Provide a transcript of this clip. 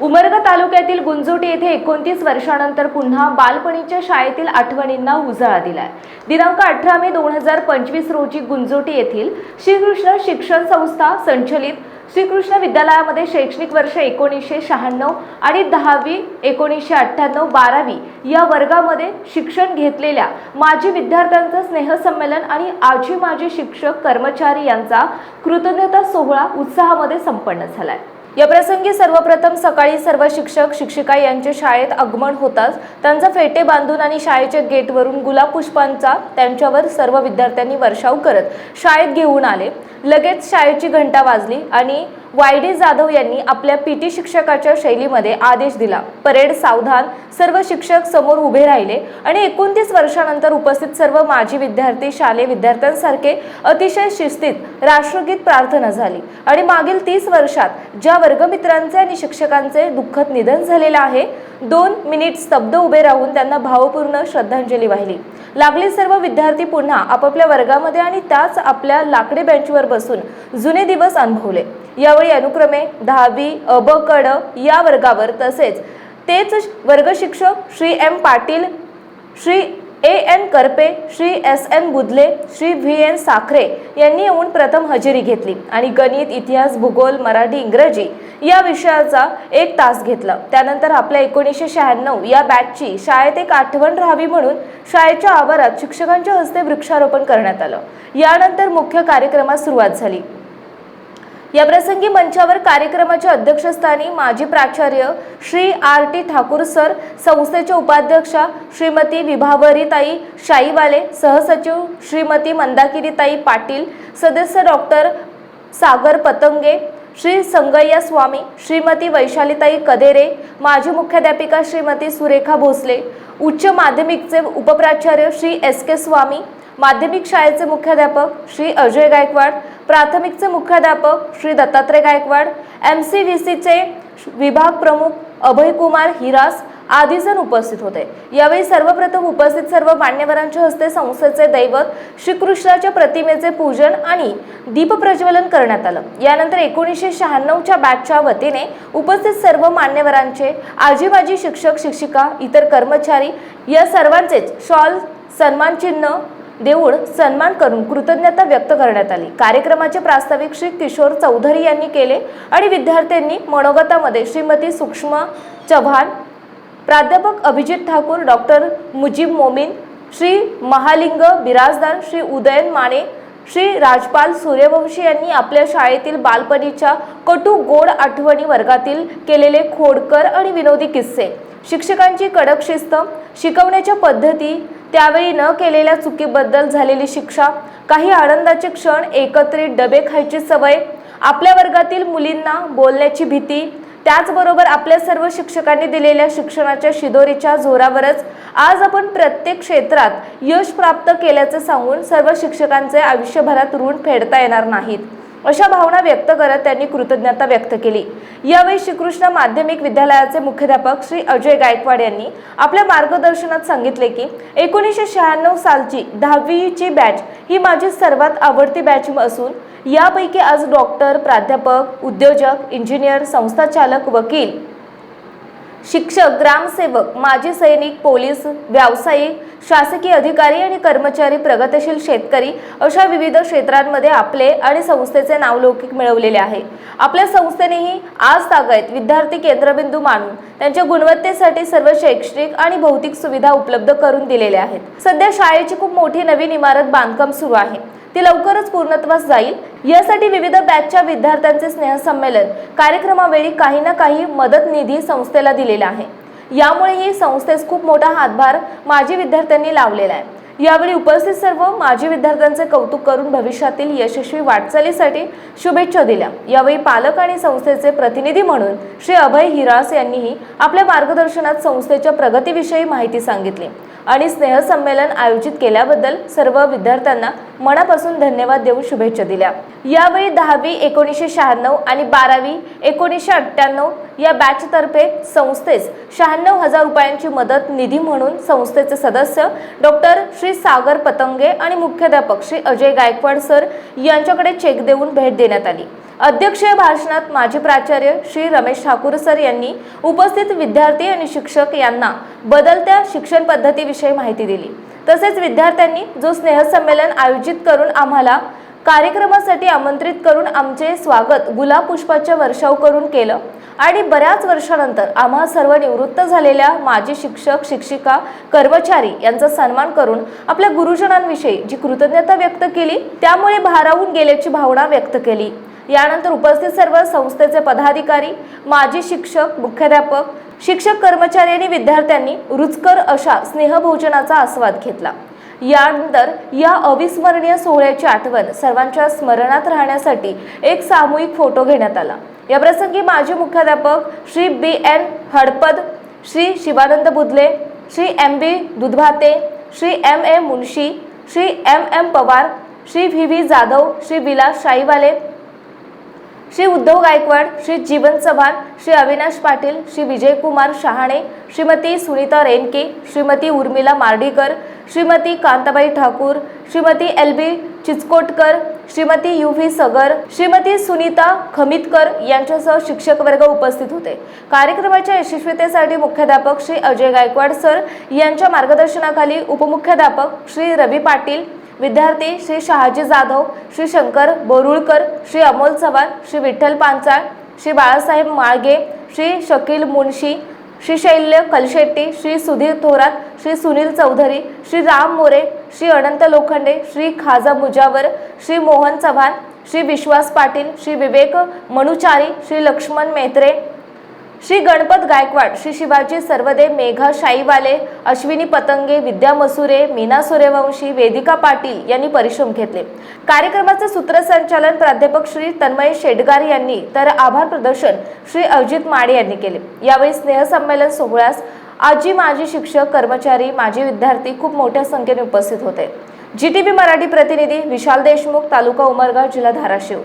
उमरगा तालुक्यातील गुंजोटी येथे एकोणतीस वर्षानंतर पुन्हा बालपणीच्या शाळेतील आठवणींना उजाळा दिलाय. दिनांक अठरा मे दोन हजार पंचवीस रोजी गुंजोटी येथील श्रीकृष्ण शिक्षण संस्था संचलित श्रीकृष्ण विद्यालयामध्ये शैक्षणिक वर्ष एकोणीसशे शहाण्णव आणि दहावी एकोणीसशे अठ्ठ्याण्णव बारावी या वर्गामध्ये शिक्षण घेतलेल्या माजी विद्यार्थ्यांचं स्नेहसंमेलन आणि आजी माजी शिक्षक कर्मचारी यांचा कृतज्ञता सोहळा उत्साहामध्ये संपन्न झालाय. या प्रसंगी सर्वप्रथम सकाळी सर्व शिक्षक शिक्षिका यांचे शाळेत आगमन होताच त्यांचा फेटे बांधून आणि शाळेच्या गेटवरून गुलाब पुष्पांचा त्यांच्यावर सर्व विद्यार्थ्यांनी वर्षाव करत शाळेत घेऊन आले. लगेच शाळेची घंटा वाजली आणि वाय डी जाधव यांनी आपल्या पीटी शिक्षकाच्या शैलीमध्ये आदेश दिला. परेड सावधान सर्व शिक्षक समोर उभे राहिले आणि एकोणतीस वर्षानंतर उपस्थित सर्व माजी विद्यार्थी शालेय विद्यार्थ्यांसारखे अतिशय शिस्तीत राष्ट्रगीत प्रार्थना झाली आणि मागील तीस वर्षात ज्या वर्गमित्रांचे आणि शिक्षकांचे दुःखद निधन झालेलं आहे दोन मिनिट स्तब्ध उभे राहून त्यांना भावपूर्ण श्रद्धांजली वाहिली. लागले सर्व विद्यार्थी पुन्हा आपापल्या वर्गामध्ये आणि त्याच आपल्या लाकडी बेंचवर बसून जुने दिवस अनुभवले. यावेळी अनुक्रमे दहावी अब कड या वर्गावर तसेच तेच वर्ग शिक्षक Shri M Patil Shri A N Karpe Shri S N Budle Shri V N Sakhare यांनी येऊन प्रथम हजेरी घेतली आणि गणित इतिहास भूगोल मराठी इंग्रजी या विषयाचा एक तास घेतला. त्यानंतर आपल्या एकोणीसशे शहाण्णव या बॅचची शाळेत एक आठवण राहावी म्हणून शाळेच्या आवारात शिक्षकांच्या हस्ते वृक्षारोपण करण्यात आलं. यानंतर मुख्य कार्यक्रमास सुरुवात झाली. याप्रसंगी मंचावर कार्यक्रमाच्या अध्यक्षस्थानी माजी प्राचार्य Shri R T Thakur sir संस्थेच्या उपाध्यक्षा श्रीमती विभावरीताई शाईवाले सहसचिव श्रीमती मंदाकिरीताई पाटील सदस्य डॉक्टर सागर पतंगे श्री संगय्या स्वामी श्रीमती वैशालीताई कदेरे माजी मुख्याध्यापिका श्रीमती सुरेखा भोसले उच्च माध्यमिकचे उपप्राचार्य श्री एस के स्वामी माध्यमिक शाळेचे मुख्याध्यापक श्री अजय गायकवाड प्राथमिकचे मुख्याध्यापक Shri Dattatray Gaikwad M C V सीचे विभाग प्रमुख अभयकुमार हिरास आदी जण उपस्थित होते. यावेळी सर्वप्रथम उपस्थित सर्व मान्यवरांच्या हस्ते संस्थेचे दैवत श्रीकृष्णाच्या प्रतिमेचे पूजन आणि दीपप्रज्वलन करण्यात आलं. यानंतर एकोणीसशे शहाण्णवच्या बॅचच्या वतीने उपस्थित सर्व मान्यवरांचे आजीबाजी शिक्षक शिक्षिका इतर कर्मचारी या सर्वांचेच शॉल सन्मान चिन्ह देऊन सन्मान करून कृतज्ञता व्यक्त करण्यात आली. कार्यक्रमाचे प्रास्ताविक श्री किशोर चौधरी यांनी केले आणि विद्यार्थ्यांनी मनोगतामध्ये श्रीमती सूक्ष्म चव्हाण प्राध्यापक अभिजित ठाकूर डॉक्टर मुजीब मोमीन श्री महालिंग बिराजदार श्री उदयन माने श्री राजपाल सूर्यवंशी यांनी आपल्या शाळेतील बालपणीच्या कटू गोड आठवणी वर्गातील केलेले खोडकर आणि विनोदी किस्से. शिक्षकांची कडक शिस्त शिकवण्याच्या पद्धती त्यावेळी न केलेल्या चुकीबद्दल झालेली शिक्षा काही आनंदाचे क्षण एकत्रित डबे खायची सवय आपल्या वर्गातील मुलींना बोलण्याची भीती त्याचबरोबर आपल्या सर्व शिक्षकांनी दिलेल्या शिक्षणाच्या शिदोरीच्या जोरावरच आज आपण प्रत्येक क्षेत्रात यश प्राप्त केल्याचं सांगून सर्व शिक्षकांचे आयुष्यभरात ऋण फेडता येणार नाहीत. अशा भावना व्यक्त करत त्यांनी कृतज्ञता व्यक्त केली. यावेळी श्रीकृष्ण माध्यमिक विद्यालयाचे मुख्याध्यापक श्री अजय गायकवाड यांनी आपल्या मार्गदर्शनात सांगितले की एकोणीसशे शहाण्णव सालची दहावीची बॅच ही माझी सर्वात आवडती बॅच असून यापैकी आज डॉक्टर प्राध्यापक उद्योजक इंजिनियर संस्थाचालक वकील शिक्षक ग्रामसेवक माजी सैनिक पोलीस व्यावसायिक शासकीय अधिकारी आणि कर्मचारी प्रगतशील शेतकरी अशा विविध क्षेत्रांमध्ये आपले आणि संस्थेचे नावलौकिक मिळवलेले आहे. आपल्या संस्थेनेही आज तागायत विद्यार्थी केंद्रबिंदू मानून त्यांच्या गुणवत्तेसाठी सर्व शैक्षणिक आणि भौतिक सुविधा उपलब्ध करून दिलेल्या आहेत. सध्या शाळेची खूप मोठी नवीन इमारत बांधकाम सुरू आहे. ती लवकरच पूर्णत्वास जाईल. यासाठी विविध बॅचच्या विद्यार्थ्यांचे स्नेहसंमेलन कार्यक्रमावेळी काही ना काही मदत निधी संस्थेला दिलेला आहे. यामुळे ही संस्थेस खूप मोठा हातभार माजी विद्यार्थ्यांनी लावलेला आहे. यावेळी उपस्थित सर्व माजी विद्यार्थ्यांचे कौतुक करून भविष्यातील यशस्वी वाटचालीसाठी शुभेच्छा दिल्या. यावेळी पालक आणि संस्थेचे प्रतिनिधी म्हणून श्री अभय हिरास यांनीही आपल्या मार्गदर्शनात संस्थेच्या प्रगतीविषयी माहिती सांगितली आणि स्नेहसंमेलन आयोजित केल्याबद्दल सर्व विद्यार्थ्यांना मनापासून धन्यवाद देऊन शुभेच्छा दिल्या. यावेळी दहावी एकोणीसशे शहाण्णव आणि बारावी एकोणीसशे अठ्ठ्याण्णव या बॅचतर्फे संस्थेस शहाण्णव हजार रुपयांची मदत निधी म्हणून संस्थेचे सदस्य डॉक्टर श्री सागर पतंगे आणि मुख्याध्यापक श्री अजय गायकवाड सर यांच्याकडे चेक देऊन भेट देण्यात आली. अध्यक्षीय भाषणात माजी प्राचार्य श्री रमेश ठाकूर सर यांनी उपस्थित विद्यार्थी आणि शिक्षक यांना बदलत्या शिक्षण पद्धतीविषयी माहिती दिली. तसेच विद्यार्थ्यांनी जो स्नेहसंमेलन आयोजित करून आम्हाला कार्यक्रमासाठी आमंत्रित करून आमचे स्वागत गुलाब पुष्पाच्या वर्षाव करून केलं. आणि बऱ्याच वर्षानंतर आम्हा सर्व निवृत्त झालेल्या माजी शिक्षक शिक्षिका कर्मचारी यांचा सन्मान करून आपल्या गुरुजनांविषयी जी कृतज्ञता व्यक्त केली त्यामुळे भारावून गेल्याची भावना व्यक्त केली. यानंतर उपस्थित सर्व संस्थेचे पदाधिकारी माजी शिक्षक मुख्याध्यापक शिक्षक कर्मचारी आणि विद्यार्थ्यांनी रुचकर अशा स्नेहभोजनाचा आस्वाद घेतला. यानंतर या अविस्मरणीय सोहळ्याची आठवण सर्वांच्या स्मरणात राहण्यासाठी एक सामूहिक फोटो घेण्यात आला. या प्रसंगी माजी मुख्याध्यापक Shri B N Hadapad Shri Shivanand Budhale Shri M B Dudhbhate Shri M A Munshi Shri M M Pawar Shri V V Jadhav Shri Vilas Shaiwale Shri Uddhav Gaikwad Shri Jeevan Chavan Shri Avinash Patil Shri Vijaykumar Shahane Shrimati Sunita Renke Shrimati Urmila Mardikar Shrimati Kantabai Thakur Shrimati L B Chichkotkar Shrimati U V Sagar Shrimati Sunita Khamitkar यांच्यासह शिक्षक वर्ग उपस्थित होते. कार्यक्रमाच्या यशस्वीतेसाठी मुख्याध्यापक Shri Ajay Gaikwad sir यांच्या मार्गदर्शनाखाली उपमुख्याध्यापक श्री रवी पाटील विद्यार्थी श्री शहाजी जाधव श्री शंकर बोरुळकर श्री अमोल चव्हाण श्री विठ्ठल पांचाळ श्री बाळासाहेब माळगे श्री शकील मुनशी श्री शैल्य कलशेट्टी श्री सुधीर थोरात श्री सुनील चौधरी श्री राम मोरे श्री अनंत लोखंडे श्री खाजा मुजावर श्री मोहन चव्हाण श्री विश्वास पाटील श्री विवेक मनुचारी श्री लक्ष्मण मेत्रे श्री गणपत गायकवाड श्री शिवाजी सर्वदे मेघा शाईवाले अश्विनी पतंगे विद्या मसुरे मीना सूर्यवंशी वेदिका पाटील यांनी परिश्रम घेतले. कार्यक्रमाचे सूत्रसंचालन प्राध्यापक श्री तन्मय शेडगार यांनी तर आभार प्रदर्शन श्री अजित माडे यांनी केले. यावेळी स्नेहसंमेलन सोहळ्यास आजी माजी शिक्षक कर्मचारी माजी विद्यार्थी खूप मोठ्या संख्येने उपस्थित होते. जी टी व्ही मराठी प्रतिनिधी विशाल देशमुख तालुका उमरगा जिल्हा धाराशिव.